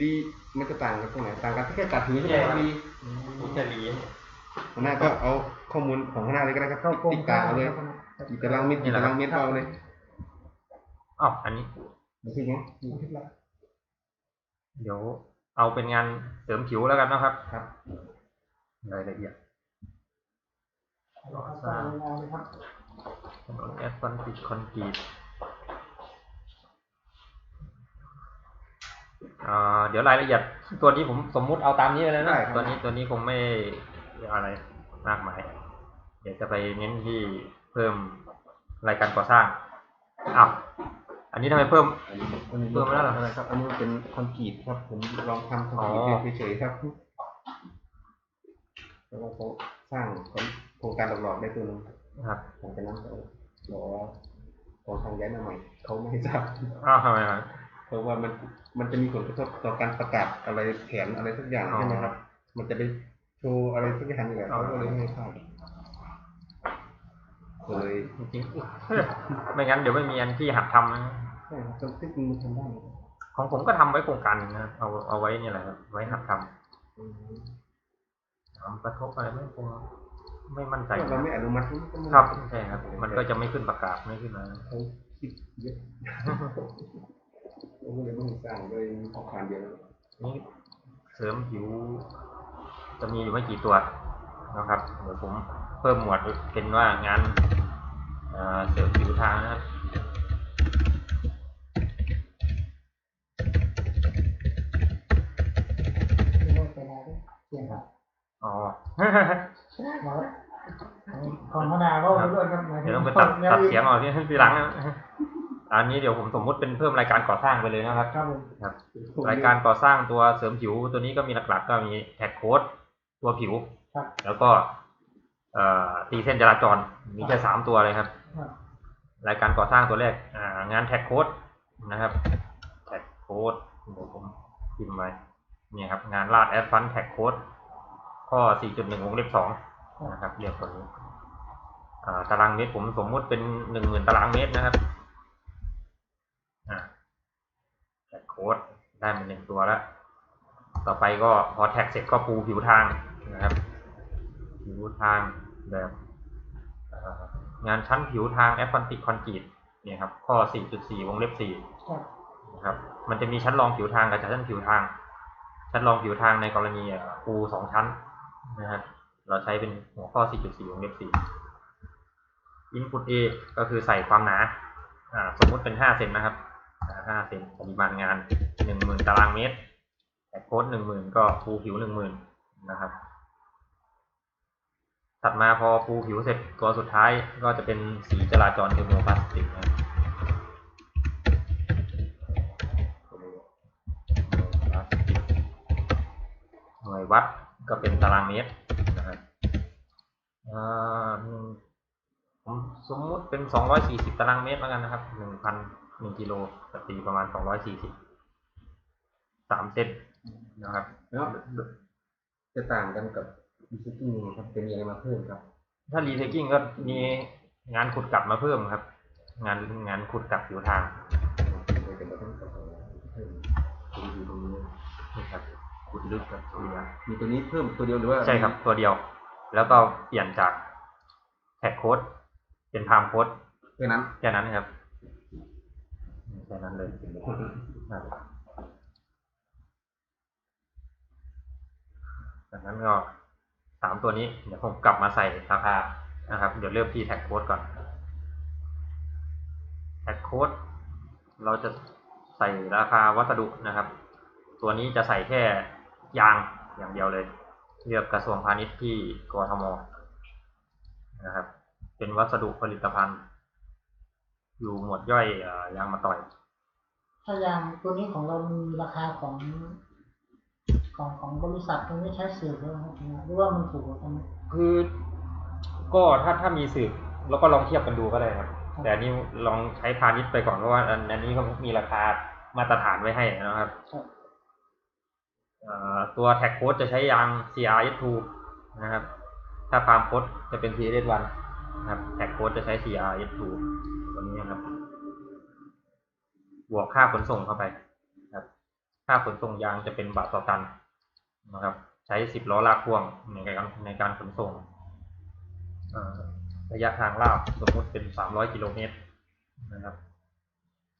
รีมันจะต่างกันตรงไหนต่างกันแค่ตัดถือใช่ไหมครับรีมีแค่รีหัวหน้าก็เอาข้อมูลของหัวหน้าเลยก็ได้ครับเข้าโครงติ๊กตาเอาเลยครับกี่ตารางเมตรกี่ตารางเมตรก็เอาเลยอ๋ออันนี้ไม่ใช่ไงเดี๋ยวเอาเป็นงานเสริมผิวแล้วกันนะครับครับรายละเอียดเอาตามงานเลยครับถนนแอสฟัลติกคอนกรีตอ่า เดี๋ยวรายละเอียดตัวนี้ผมสมมุติเอาตามนี้เลยนะตัวนี้ตัวนี้คงไม่อะไรมากมาย เดี๋ยวจะไปเน้นที่เพิ่มรายการก่อสร้างอ้าวอันนี้ทำไมเพิ่มอันนี้อันนี้เพิ่มมาแล้วเหรออะไรครับ อันนี้เป็นคอนกรีตครับ ผมลองทำคอนกรีอ๋อตเฉยๆครับแล้วก็เขาสร้างโครงการหลอกๆได้ตัวหนึงนะครับหลังจากนั้นเขาบอกว่าขอทางย้ายมาใหม่เขาไม่ให้ทราบอ้าวทำไมครับ เพราะว่ามันมันจะมีผลกระทบต่อการประกาศอะไรแผนอะไรสักอย่างอ๋อใช่ไหมครับ มันจะไปโชว์อะไรสักอย่างนี่แหละอ๋อเขาก็เลยไม่ให้ทราบเลยจริงๆไม่งั้นเดี๋ยวไม่มีอันที่หัดทำนะใช่ครับจริงๆมันทำได้นะครับของผมก็ทำไว้โครงการนะครับเอาเอาไว้เนี่ยแหละครับไว้หัดทอืมำทำกระทบอะไรไม่คงไม่มั่นใจถ้าเราไม่อนุมัติก็ไม่ครับใช่ครับ มันก็จะไม่ขึ้นประกาศไม่ขึ้นอะ ผมก็เลยไม่ให้สร้างเลยออกการเดียวนี่เสริมผิว จะมีอยู่ไม่กี่ตัวนะครับ เดี๋ยวผมเพิ่มหมวดเป็นว่างานเอ่อเสริมผิวทางนะครับไม่ได้ไปไหนด้วยเสียงครับอ๋อมาแล้วของมะนาวก็ไปด้วยครับหมายถึเดี๋ยวต้องไปตัดตัดเสียงออกที่ทีหลังนะ อันนี้เดี๋ยวผมสมมุติเป็นเพิ่มรายการก่อสร้างไปเลยนะครับครับผมครับ รายการก่อสร้างตัวเสริมผิวตัวนี้ก็มีหลักๆ ก็มีแท็กโค้ดตัวผิว ครับ แล้วก็เอ่อตีเส้นจราจรมีแค่สามตัวเลยครับ ครับรายการก่อสร้างตัวแรกอ่างานแท็กโค้ดนะครับแท็กโค้ดเดี๋ยวผมพิมพ์ไว้เนี่ยครับงานลาดแอดฟันแท็กโค้ดข้อ 4.1วงเล็บ2นะครับเรียกตัวนี้อ่าตารางเมตรผมสมมุติเป็นหนึ่งหมื่นตารางเมตรนะครับอ่าแท็ก โค้ดได้มาหนึ่งตัวแล้ว ต่อไปก็พอแท็กเสร็จก็ปูผิวทางนะครับผิวทางแบบงานชั้นผิวทางแอสฟัลติกคอนกรีตเนี่ยครับข้อ 4.4 วงเล็บ4นะครับมันจะมีชั้นรองผิวทางกับชั้นผิวทาง ชั้นรองผิวทางในกรณีปูสองชั้นนะครับเราใช้เป็นหัวข้อ 4.4 วงเล็บ4 input A ก็คือใส่ความหนาอ่าสมมุติเป็น 5 เซนนะครับ อ่า5เซนปริมาณงาน10,000ตารางเมตรแต่โค้ด10,000ก็ปูผิว10,000นนะครับ ถัดมาพอปูผิวเสร็จตัวสุดท้ายก็จะเป็นสีจราจรคือโมพลาสติกนะครับพลาสติกหน่วยวัดก็เป็นตารางเมตรนะครับอ่าผมสมมุติเป็น 240 ตารางเมตรแล้วกันนะครับ 1,000 1กิโล จะตีประมาณ240 3เซนนะครับแล้วจะต่างกันกับดิจิทัลครับจะมีอะไรมาเพิ่มครับ ถ้ารีเทคกิ้งก็มีงานขุดกลับมาเพิ่มครับ งานงานขุดกลับผิวทางเลยจะมาเพิ่มกับเพิ่มตัวอยู่ตรงนี้นี่ครับขุดลึกกับเคลียร์มีตัวนี้เพิ่มตัวเดียวหรือว่าใช่ครับตัวเดียว แล้วก็เปลี่ยนจากแท็กโค้ดเป็นไทม์โค้ดแค่นั้นแค่นั้นครับแค่นั้นเลยครับจากนั้นก็สามตัวนี้เดี๋ยวผมกลับมาใส่ราคานะครับ เดี๋ยวเริ่มที่แท็กโค้ดก่อนแท็กโค้ดเราจะใส่ราคาวัสดุนะครับ ตัวนี้จะใส่แค่ยางอย่างเดียวเลย เลือกกระทรวงพาณิชย์ที่กทมนะครับ เป็นวัสดุผลิตภัณฑ์ อยู่หมวดย่อยอยางมาต่อย ถ้ายางตัวนี้ของเรามีราคาของของของบริษัทตรงนี้ใช้สื่อหรือเปล่าครับหรือว่ามันถูกกว่ากันไหมคือก็ถ้าถ้ามีสืบแล้วก็ลองเทียบกันดูก็ได้ครับ แต่อันนี้ลองใช้พาณิชย์ไปก่อนเพราะว่าอันอันนี้ก็มีราคามาตรฐานไว้ให้นะครับครับเอ่อตัวแท็กโค้ดจะใช้ยาง CRS2 นะครับ ถ้าฟาร์มโค้ดจะเป็น CRS1 นะครับแท็กโค้ดจะใช้ CRS2 ตัวนี้นะครับ บวกค่าขนส่งเข้าไปครับค่ค่าขนส่งยางจะเป็นบาทต่อตันนะครับ ใช้สิบล้อลากพ่วงในการในการขนส่งเอ่อระยะทางลาบสมมุติเป็นสามร้อยกิโลเมตรนะครับ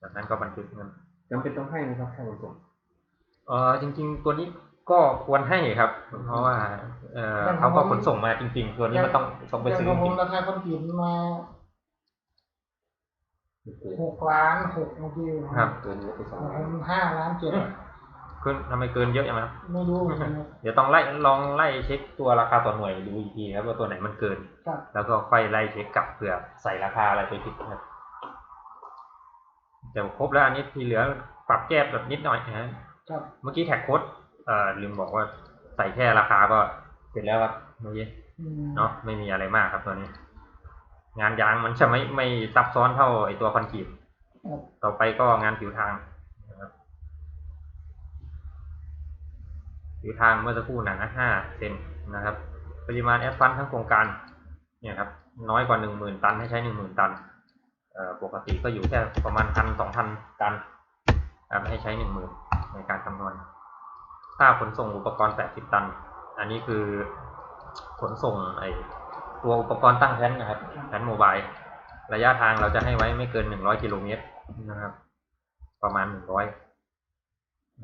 จากนั้นก็บันทึกเงินจำเป็นต้องให้ไหมครับค่าขนส่งเออจริง ๆ ตัวนี้ก็ควรให้ครับ เพราะว่า เออเขาก็ขนส่งมาจริง ๆ ตัวนี้มันต้องต้องไปอย่างซื้อของจผริมงราคาคอนกรีตมาไม่เกิน หกล้านหกเมื่อกี้ๆครับเกินงบไปสขอองงล้าผนมห้าล้านเจ็ดขึ้นทำไมเกินเยอะจังครับไม่รู้เหมือนกันครับเดี๋ยวต้องไล่ลองไล่เช็คตัวราคาต่อหน่วยดูอีกทีครับว่าตัวไหนมันเกินครับแล้วก็ค่อยไล่เช็คกลับเผื่อใส่ราคาอะไรไปผิดนะครับเดี๋ยวครบแล้วอันนี้ที่เหลือปรับแก้แบบนิดหน่อยนะฮะครับเมื่อกี้แท็กโค้ดเอ่อลืมบอกว่าใส่แค่ราคาก็เสร็จแล้วครับเมื่อกี้อืมเนาะไม่มีอะไรมากครับตัวนี้ งานยางมันจะไม่ไม่ซับซ้อนเท่าไอตัวคอนกรีตครับต่อไปก็งานผิวทางนะครับผิวทางเมื่อสักครู่หนาห้าเซนนะครับ ปริมาณแอสฟัลต์ทั้งโครงการเนี่ยครับน้อยกว่าหนึ่งหมื่นตันให้ใช้หนึ่งหมื่นตันเอ่อปกติก็อยู่แค่ประมาณพันสองพันตันครับให้ใช้หนึ่งหมื่นในการคำนวณค่าขนส่งอุปกรณ์แปดสิบตัน อันนี้คือขนส่งไอตัวอุปกรณ์ตั้งแท่นนะครับ แท่นโมบายระยะทางเราจะให้ไว้ไม่เกินหนึ่งร้อยกิโลเมตรนะครับ ประมาณหนึ่งร้อย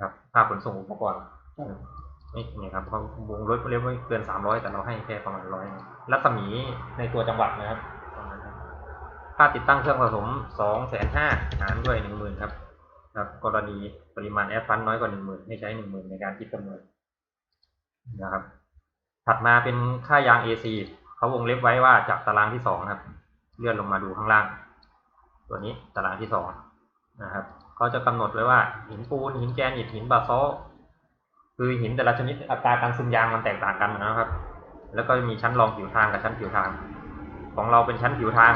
ครับค่าขนส่งอุปกรณ์นี่นี่ครับเขาวงรถเรียกว่าเกินสามร้อยแต่เราให้แค่ประมาณร้อยรัศมีในตัวจังหวัดนะครับค่าติดตั้งเครื่องผสมสองแสนห้าหารด้วยหนึ่งหมื่นครับครับ กรณีปริมาณแอดฟันน้อยกว่าหนึ่งหมื่นให้ใช้หนึ่งหมื่นในการคิดคำนวณนะครับ ถัดมาเป็นค่ายาง AC เขาวงเล็บไว้ว่าจากตารางที่สองนะครับ เลื่อนลงมาดูข้างล่าง ตัวนี้ตารางที่สองนะครับเขาจะกำหนดไว้ว่าหินปูนหินแกรนิตหินบาซอลคือหินแต่ละชนิดอัตราการซึมยางมันแตกต่างกันนะครับ แล้วก็มีชั้นรองผิวทางกับชั้นผิวทาง ของเราเป็นชั้นผิวทาง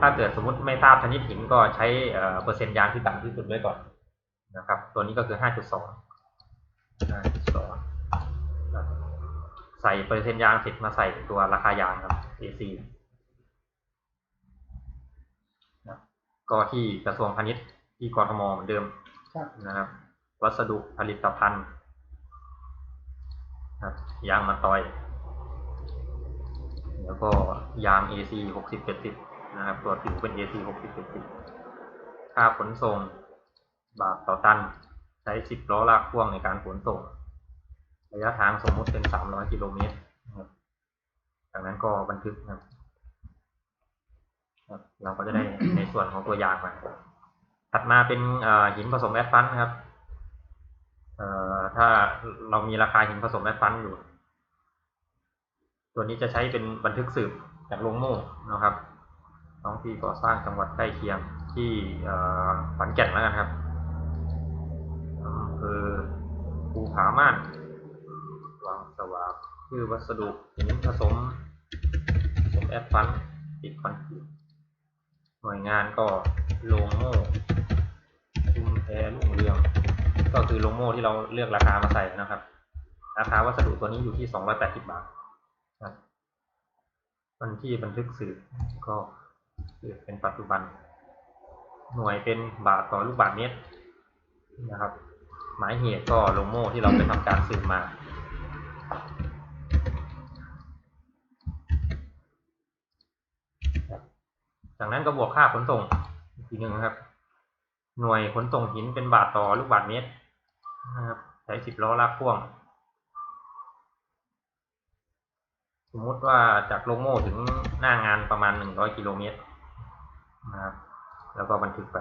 ถ้าเกิดสมมติไม่ทราบชนิดหินก็ใช้เปอร์เซ็นต์ยางที่ต่ำที่สุดไว้ก่อนนะครับ ตัวนี้ก็คือ 5.2 ใส่เปอร์เซ็นต์ยางเสร็จมาใส่ตัวราคายางครับ AC นะก็ที่กระทรวงพาณิชย์ที่กรทมเหมือนเดิมครับนะครับ วัสดุผลิตภัณฑ์ครับยางมาตอย แล้วก็ยาง AC หกสิบเจ็ดสิบนะครับตัวผิวเป็น AC หกสิบเจ็ดสิบค่าขนส่ง บาทต่อตัน ใช้สิบล้อลากพ่วงในการขนส่ง ระยะทางสมมุติเป็นสามร้อยกิโลเมตรนะครับจากนั้นก็บันทึกนะครับ เราก็จะได้ในส่วนของตัวอย่างมาถัดมาเป็นหินผสมแอดฟันครับถ้าเรามีราคาหินผสมแอดฟันอยู่ ตัวนี้จะใช้เป็นบันทึกสืบจากโรงโม่นะครับท้องที่ก่อสร้างจังหวัดใกล้เคียงที่ขอนแก่นแล้วกันครับคือภูผาม่าน คือวัสดุหินผสมผสมแอดฟันติดคอนกรีตหน่วยงานก็โรงโม่ชุมแพรุ่งเรือง ก็คือโรงโม่ที่เราเลือกราคามาใส่นะครับ ราคาวัสดุตัวนี้อยู่ที่ 280 บาทครับวันที่บันทึกสืบก็สืบเป็นปัจจุบัน หน่วยเป็นบาทต่อลูกบาทเมตรนะครับ หมายเหตุก็โลโม่ที่เราไปทำการสืบมา จากนั้นก็บวกค่าขนส่งอีกทีหนึ่งครับ หน่วยขนส่งหินเป็นบาทต่อลูกบาทเมตรนะครับใช้สิบล้อลากพ่วง สมมุติว่าจากโลโม่ถึงหน้างานประมาณหนึ่งร้อยกิโลเมตรนะครับแล้วก็บันทึกไป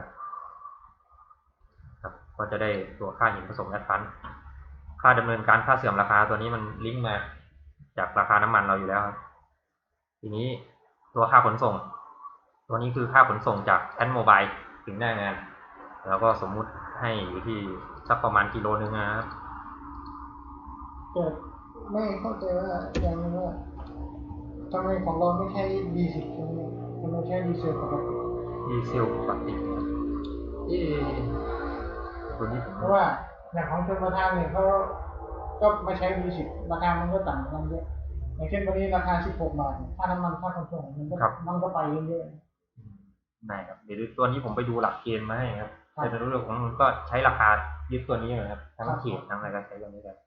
ครับก็จะได้ตัวค่าหินผสมแอดฟันค่าดำเนินการค่าเสื่อมราคาตัวนี้มันลิงก์มาจากราคาน้ำมันเราอยู่แล้วครับทีนี้ตัวค่าขนส่ง ตัวนี้คือค่าขนส่งจากแอนโมบายถึงหน้างาน แล้วก็สมมุติให้อยู่ที่สักประมาณกิโลนึงนะครับแต่ไม่เข้าใจว่าอย่างนึงว่าทำไมของเราไม่ใช่ดีสิบใช่ไหมทำไมใช้ดีเซลปกติดีเซลปกตินะครับเอ๊ะตัวนี้ผมเพราะว่าอย่างของชนประทานเนี่ยเขาก็มาใช้ดีสิบราคามันก็ต่างกันเยอะอย่างเช่นวันนี้ราคาสิบหกบาทเนี่ยค่าน้ำมัน ค่าขนส่งมันก็มันก็ไปเยอะ ได้ครับเดี๋ยวตัวนี้ผมไปดูหลักเกณฑ์มาให้ครับครับแต่ในรู้เรื่องของมันก็ใช้ราคายึดตัวนี้เลยครับทั้งครับขีดทั้งอะไรก็ใช้ตัวนี้เลย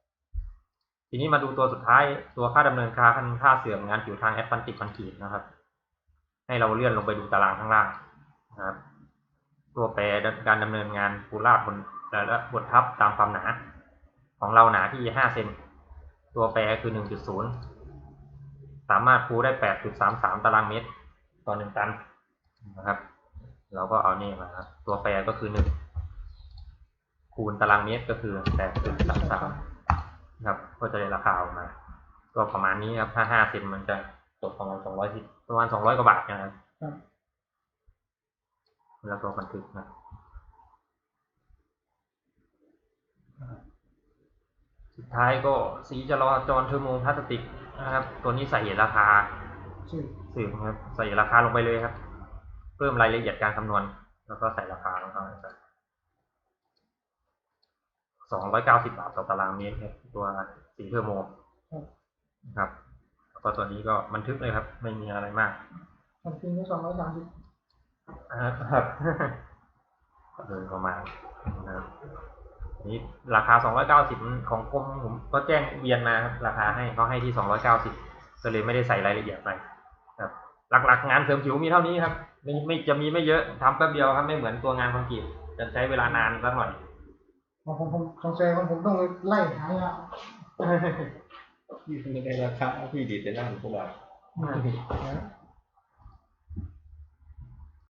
ทีนี้มาดูตัวสุดท้ายตัวค่าดำเนินการค่าเสื่อมงานผิวทางแอดฟันติกพันขีดนะครับ ให้เราเลื่อนลงไปดูตารางข้างล่างนะครับ ตัวแปรการดำเนินงานปูราดบนและบททับตามความหนา ของเราหนาที่ห้าเซนตัวแปรคือหนึ่งจุดศูนย์สามารถปูได้แปดจุดสามสามตารางเมตร ต่อหนึ่งตัน นะครับ เราก็เอานี่มาครับตัวแปรก็คือหนึ่งคูณตารางเมตรก็คือแปดจุดสามสามครับ ก็จะได้ราคาออกมา ก็ประมาณนี้ครับถ้าห้าเซนมันจะตกประมาณสองร้อยสิบประมาณสองร้อยกว่าบาทนะครับครับแล้วก็บันทึกนะสุดท้ายก็สีจราจรเทอร์โมพลาสติกนะครับ ตัวนี้ใส่ราคาชื่อสืบครับใส่ราคาลงไปเลยครับ เพิ่มรายละเอียดการคำนวณ แล้วก็ใส่ราคาลงไปสองร้อยเก้าสิบาทต่อตารางเมตรครับตัวสีเทอร์โมครับนะครับแล้วก็ตัวนี้ก็บันทึกเลยครับ ไม่มีอะไรมากทำจริงก็สองร้อยสามสิบครับก็โดยประมาณนะครับนี่ราคา 290 ของกรมผมก็แจ้งเวียนมาครับราคาให้เขาให้ที่ 290 ก็เลยไม่ได้ใส่รายละเอียดไปครับ หลักๆ งานเสริมผิวมีเท่านี้ครับ ไม่ไม่จะมีไม่เยอะทำแป๊บเดียวครับไม่เหมือนตัวงานคอนกรีตจะใช้เวลานานสักหน่อยผมผมผมสงสัยว่าผมต้องไล่หายาพี่ไม่ได้ราคาพี่ดีแต่ด้านพวกเรา นะ